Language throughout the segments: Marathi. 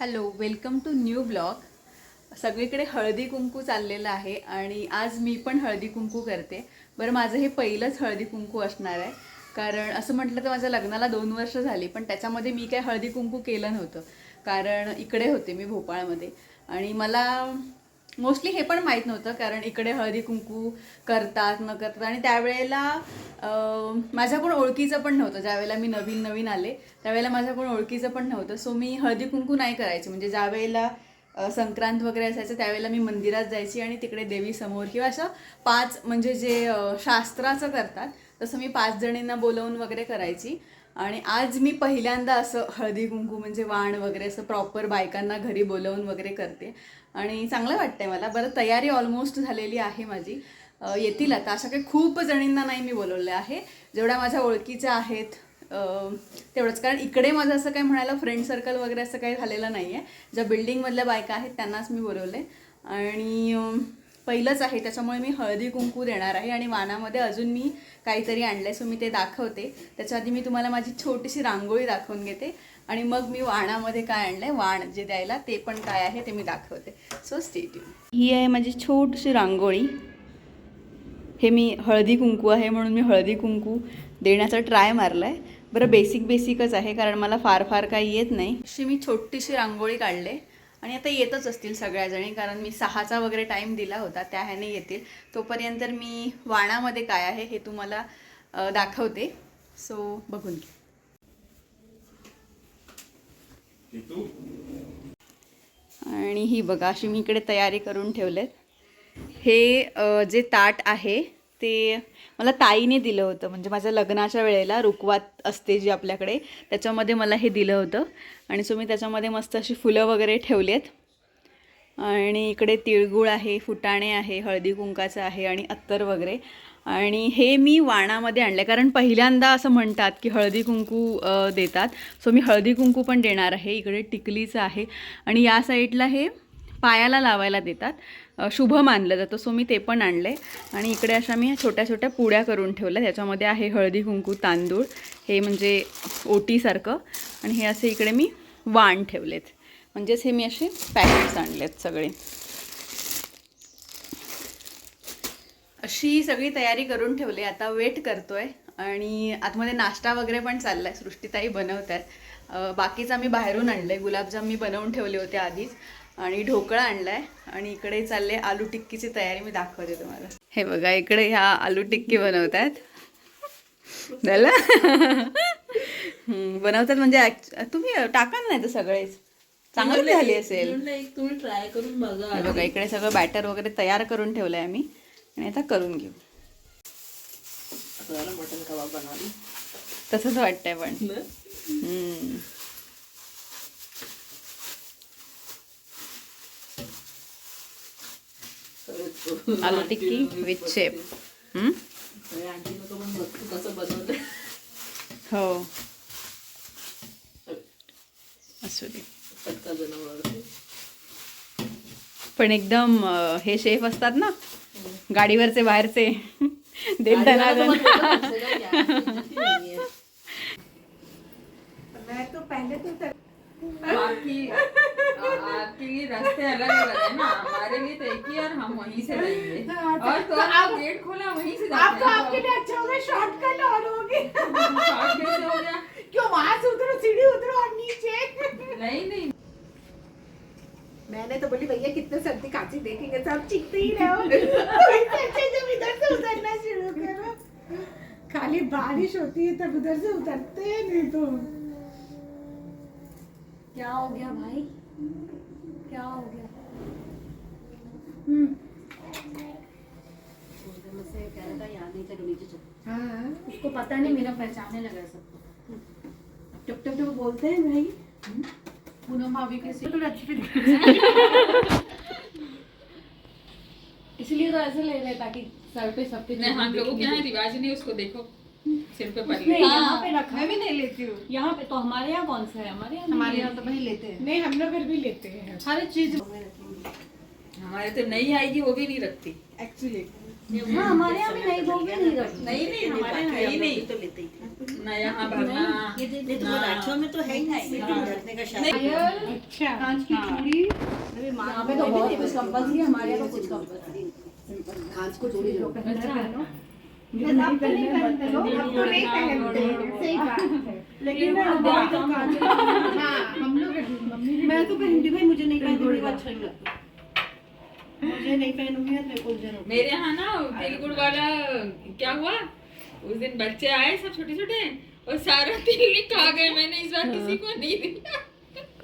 Hello welcome to new blog सगळीकडे हळदी कुंकू चाललेलं आहे आणि आज मी पण हळदी कुंकू करते. बरं माझं हे पहिलंच हळदी कुंकू असणार आहे. कारण असं म्हटलं तर माझ्या लग्नाला दोन वर्ष झाली पण त्याच्यामध्ये मी काय हळदी कुंकू केलं नव्हतं. कारण इकडे होते मी भोपाळमध्ये. आणि मला मोस्टली हे पण माहीत नव्हतं कारण इकडे हळदी कुंकू करतात न करतात. आणि त्यावेळेला माझ्या कोण ओळखीचं पण नव्हतं. ज्यावेळेला मी नवीन नवीन आले त्यावेळेला माझ्या कोण ओळखीचं पण नव्हतं. सो मी हळदी कुंकू नाही करायचे. म्हणजे ज्या वेळेला संक्रांत वगैरे असायचं त्यावेळेला मी मंदिरात जायची आणि तिकडे देवी समोर किंवा असं पाच म्हणजे जे शास्त्राचं करतात तसं मी पाच जणींना बोलवून वगैरे करायची. आणि आज मी पहिल्यांदा असं हळदी कुंकू म्हणजे वाण वगैरे असं प्रॉपर बायकांना घरी बोलवून वगैरे करते. आणि चांगलं वाटतंय मला. बरं तयारी ऑलमोस्ट झालेली आहे माझी. येतील आता. अशा काही खूप जणींना नाही मी बोलवलं आहे. जेवढ्या माझ्या ओळखीच्या आहेत तेवढंच. कारण इकडे माझं असं काही म्हणायला फ्रेंड सर्कल वगैरे असं काही झालेलं नाही आहे ज्या बिल्डिंगमधल्या बायका आहेत त्यांनाच मी बोलवले आणि पहिलंच आहे. त्याच्यामुळे मी हळदी कुंकू देणार आहे आणि वानामध्ये अजून मी काहीतरी आणलं आहे सो मी ते दाखवते. त्याच्या आधी मी तुम्हाला माझी छोटीशी रांगोळी दाखवून घेते. आणि मग मी वाणामध्ये काय आणलं आहे वाण जे द्यायला ते पण काय आहे ते मी दाखवते. सो स्टेट ही आहे माझी छोटीशी रांगोळी. हे मी हळदी कुंकू आहे म्हणून मी हळदी कुंकू देण्याचा ट्राय मारला आहे बरं बेसिक बेसिकच आहे कारण मला फार फार काही येत नाही. अशी मी छोटीशी रांगोळी काढले. आणि आता येतच असतील सगळ्याजणी कारण मी सहाचा वगैरे टाईम दिला होता त्या ह्याने येतील. तोपर्यंत मी वाणामध्ये काय आहे हे तुम्हाला दाखवते. सो बघून आणि ही बघा अशी मी इकडे तयारी करून ठेवलेत. हे जे ताट आहे ते मला ताईने दिलं होतं. म्हणजे माझ्या लग्नाच्या वेळेला रुकवात असते जी आपल्याकडे त्याच्यामध्ये मला हे दिलं होतं. आणि सो मी त्याच्यामध्ये मस्त अशी फुलं वगैरे ठेवली आहेत. आणि इकडे तिळगुळ आहे फुटाणे आहे हळदी कुंकाचं आहे आणि अत्तर वगैरे. आणि हे मी वाणामध्ये आणलं कारण पहिल्यांदा असं म्हणतात की हळदी कुंकू देतात. सो मी हळदी कुंकू पण देणार आहे. इकडे टिकलीचं आहे. आणि या साईडला हे पायाला लावायला देतात. शुभ मानलं जातं. सो मी ते पण आणले आणि इकडे अशा मी छोट्या छोट्या पुड्या करून ठेवल्या. त्याच्यामध्ये आहे हळदी कुंकू तांदूळ. हे म्हणजे ओटीसारखं. आणि हे असे इकडे मी वाण ठेवलेत. म्हणजेच हे मी असे पॅकेट्स आणलेत सगळे. अशी सगळी तयारी करून ठेवली. आता वेट करतोय. आणि आतमध्ये नाश्ता वगैरे पण चाललाय. सृष्टीताई बनवत आहेत बाकीचा मी बाहेरून आणलंय. गुलाबजाम मी बनवून ठेवले होते आधीच. आणि ढोकळा आणलाय. आणि इकडे चालले आलू टिक्कीची तयारी मी दाखवते तुम्हाला. हे बघा इकडे ह्या आलू टिक्की बनवत आहेत झालं बनवतात म्हणजे तुम्ही टाका ना नाही तर सगळेच. चांगली झाली असेल. तुम्ही ट्राय करून बघा बघा इकडे सगळं बॅटर वगैरे तयार करून ठेवलंय आम्ही. आणि आता करून घेऊ. मटन कबाब बनवायला तसंच वाटतंय पण ना? हम्म. सगळे- आलू टिक्की विथ शेप हो. असू दे. पण एकदम हे शेफ असतात ना गाडीवरचे बाहेरचे देत धनाधन आपकी आपके लिए रास्ते अलग अलग है ना। हमारे लिए तो एक ही और हम वहीं से जाएँगे। और तो आप गेट खोला वहीं से आप तो आपके लिए अच्छा होगा शॉर्टकट और होगी शॉर्ट कैसे हो गया। क्यों वहाँ से उतरो सीढ़ी उतरो और नीचे। नहीं नहीं। मैंने तो बोली भैया कितने सर्दी कांची देखेंगे सब चीखते ही रहो। अच्छा जब इधर से उतरना शुरू करो। खाली बारिश होती है तब उधर से उतरते हैं नहीं तो क्या हो गया भाई? क्या हो गया? हाँ उसको पता नहीं मेरा पहचानने लगा सबको। टुक टुक टुक बोलते हैं भाई। पूनम भाभी के तो अच्छी है। इसलिए तो ऐसे ले रहे ताकि सर पे सब पे हम लोगों के यहाँ रिवाज नहीं उसको देखो। सिर पे पड़ नहीं यहाँ पे रखा। मैं भी नहीं लेती हूँ। यहाँ पे तो हमारे यहाँ कौन सा है? हमारे यहाँ हमारे नहीं यहाँ तो वही लेते हैं। नहीं हम लोग फिर भी लेते हैं। है। हर चीज़ हमारे तो नहीं आएगी वो भी नहीं रखती। एक्चुअली हाँ हमारे यहाँ भी नई बहू भी नहीं रखी नहीं नहीं हमारे यहाँ ही नहीं। तो लेते ही ना यहाँ भरना नहीं तो में तो है ही नहीं। रखने का शायद अच्छा। कांच की चूड़ी। यहाँ पे तो बहुत कुछ कंपल्सरी हमारे यहाँ तो कुछ कंपल्सरी। कांच को लो अब तो नहीं पहनते लोग अब तो नहीं पहनते। सही बात है। लेकिन तो हाँ हम लोग मैं तो पहनती भाई मुझे नहीं पहनती मुझे अच्छा नहीं लगता। मुझे नहीं पहनूँगी मेरे को ज़रूर मेरे यहाँ ना तिल गुड़ वाला क्या हुआ? उस दिन बच्चे आए सब छोटे छोटे और सारा तिल ही खा गए। मैंने इस बार किसी को नहीं दिया।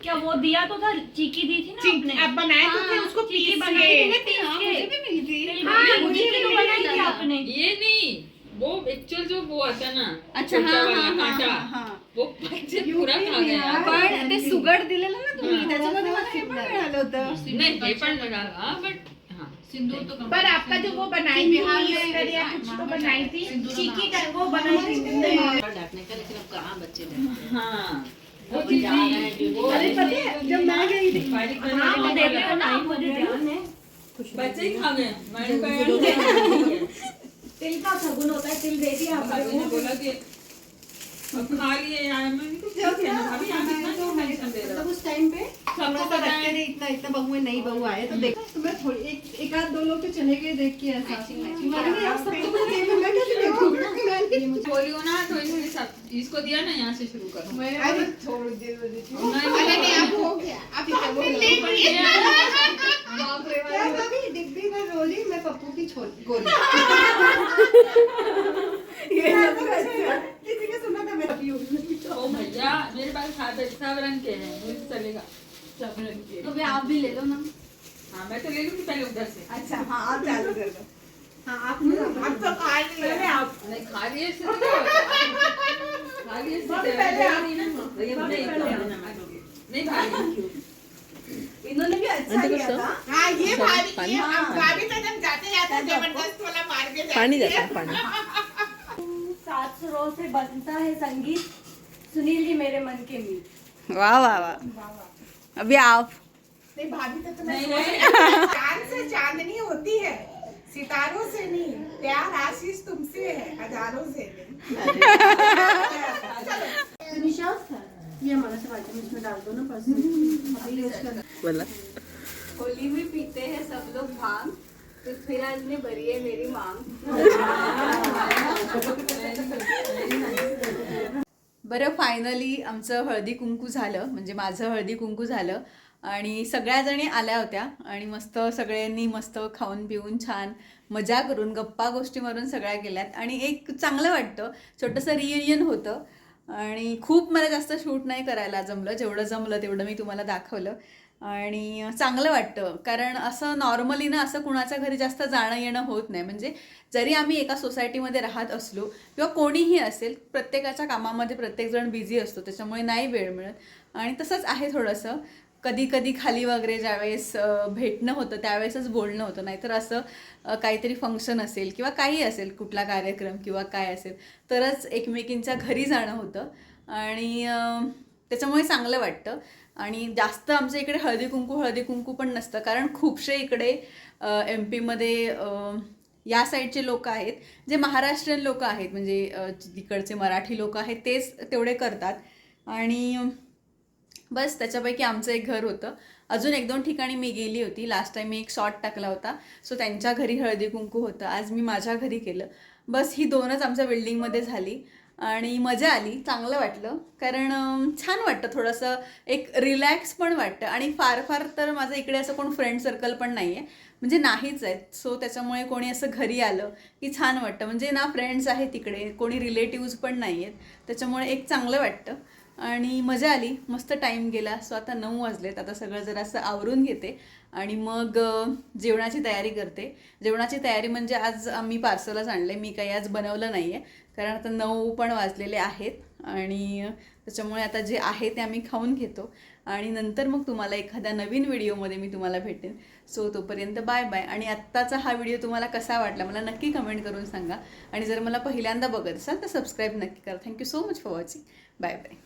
क्या वो दिया तो था? चीकी दी थी ना आपने? अब बनाए तो थे उसको चीकी पीस बनाई थी ना हाँ, के। मुझे भी मिली थी। हाँ, हाँ, मुझे तो भी बनाई थी आपने। ये नहीं वो एक्चुअल जो वो आता ना अच्छा हाँ हाँ हाँ हाँ हाँ। वो बच्चे पूरा खा गया. पण ते सुगड दिलेलं ना तुम्ही त्याच्यामध्ये मला हे पण मिळालं होतं। नहीं ये पण लगा हाँ बट हाँ सिंदूर तो पर आपका जो वो बनाई थी कर या कुछ तो बनाई थी। चीकी का वो बनाई थी। डांटने का लेकिन अब कहाँ बच्चे हाँ। हैं, नहीं अरे पता है जब मैं गई थी। हाँ वो देख ना मुझे ध्यान है। बच्चे ही खा गए मैंने कहा तिल का सगुन होता है तिल दे दिया भाभी ने बोला कि खा लिए यार मैं उनको क्या कहना भाभी आप इतना क्यों टेंशन दे रहे हो? उस टाइम पे सबको पता है। इतना इतना बहू नई बहू आए तो देख तो मैं थोड़ी एक एक आध दो लोग तो चले गए देख के ऐसा। मैंने यार सबको मुझे देख मैं कैसे देखूँगा मैंने बोली हो ना तो सब इसको दिया ना यहाँ से शुरू करो। मैं छोड़ दे मुझे नहीं अब हो गया। अब हमने ले लिया बाप रे बाप। मैं अभी डिब्बी में रोली मैं पप्पू की छोड़ गोली। किसी ने सुना था मैं अभी ओ भैया मेरे पास सात सब रंग के हैं मुझे चलेगा। सब रंग के। तो आप भी ले लो ना। हाँ मैं तो ले लूँगी पहले उधर से। अच्छा हाँ आप चालू कर दो। तो खा लिया आप नहीं खा लिए इससे तो क्या? होता है? खा लिए पहले आप- नहीं नहीं भाई इन्होंने भी अच्छा किया था। हाँ ये भाभी ये भाभी तो जाते जाते ज़बरदस्त वाला मार के पानी जाता है सात सुरों से बनता है संगीत। सुनील जी मेरे मन के मीत। वा वा वा अभी आप। नहीं भाभी तो तुम्हें नहीं, नहीं। है। चाँद से चांदनी होती है। सितारों से नहीं प्यार आशीष तुमसे है हजारों से ये हमारा से वाइटमिन इसमें डाल दो ना पर्सनल बोला. होली में पीते हैं सब लोग भांग पृथ्वीराज ने भरी है मेरी मांग. बरं फायनली आमचं हळदी कुंकू झालं म्हणजे माझं हळदी कुंकू झालं. आणि सगळ्या जणी आल्या होत्या आणि मस्त सगळ्यांनी मस्त खाऊन पिऊन छान मजा करून गप्पा गोष्टी मारून सगळ्या गेल्यात. आणि एक चांगलं वाटतं छोटंसं रियुनियन होतं. आणि खूप मला जास्त शूट नाही करायला जमलं. जेवढं जमलं तेवढं मी तुम्हाला दाखवलं. आणि चांगलं वाटतं. कारण असं नॉर्मली ना असं कुणाच्या घरी जास्त जाणं येणं होत नाही. म्हणजे जरी आम्ही एका सोसायटीमध्ये राहत असलो किंवा कोणीही असेल प्रत्येकाच्या कामामध्ये प्रत्येकजण बिझी असतो. त्याच्यामुळे नाही वेळ मिळत. आणि तसंच आहे थोडंसं. कधी कधी खाली वगैरे ज्यावेळेस भेटणं होतं त्यावेळेसच बोलणं होतं. नाहीतर असं काहीतरी फंक्शन असेल किंवा काही असेल कुठला कार्यक्रम किंवा काय असेल तरच एकमेकींच्या घरी जाणं होतं. आणि त्याच्यामुळे चांगलं वाटतं. आणि जास्त आमच्या इकडे हळदी कुंकू हळदी कुंकू पण नसतं. कारण खूपशे इकडे एम पीमध्ये या साईडचे लोक आहेत जे महाराष्ट्रीयन लोक आहेत. म्हणजे तिकडचे मराठी लोक आहेत तेच तेवढे करतात. आणि बस त्याच्यापैकी आमचं एक घर होतं. अजून एक दोन ठिकाणी मी गेली होती. लास्ट टाईम मी एक शॉर्ट टाकला होता. सो त्यांच्या घरी हळदी कुंकू होतं. आज मी माझ्या घरी केलं. बस ही दोनच आमच्या बिल्डिंगमध्ये झाली. आणि मजा आली. चांगलं वाटलं. कारण छान वाटतं थोडंसं. एक रिलॅक्स पण वाटतं. आणि फार फार तर माझं इकडे असं कोण फ्रेंड सर्कल पण नाही आहे म्हणजे नाहीच आहेत. सो त्याच्यामुळे कोणी असं घरी आलं की छान वाटतं. म्हणजे ना फ्रेंड्स आहेत तिकडे. कोणी रिलेटिव्ज पण नाही आहेत त्याच्यामुळे एक चांगलं वाटतं. आणि मजा आली. मस्त टाईम गेला. सो आता नऊ वाजलेत. आता सगळं जरा असं आवरून घेते. आणि मग जेवणाची तयारी करते. जेवणाची तयारी म्हणजे आज आम्ही पार्सलच आणलं मी काही आज बनवलं नाही आहे कारण आता नऊ पण वाजलेले आहेत. आणि त्याच्यामुळे आता जे आहे ते आम्ही खाऊन घेतो. आणि नंतर मग तुम्हाला एखाद्या नवीन व्हिडिओमध्ये मी तुम्हाला भेटेन. सो तोपर्यंत बाय बाय आणि आत्ताचा हा व्हिडिओ तुम्हाला कसा वाटला मला नक्की कमेंट करून सांगा. आणि जर मला पहिल्यांदा बघत असाल तर सबस्क्राईब नक्की करा. Thank you so much for watching bye bye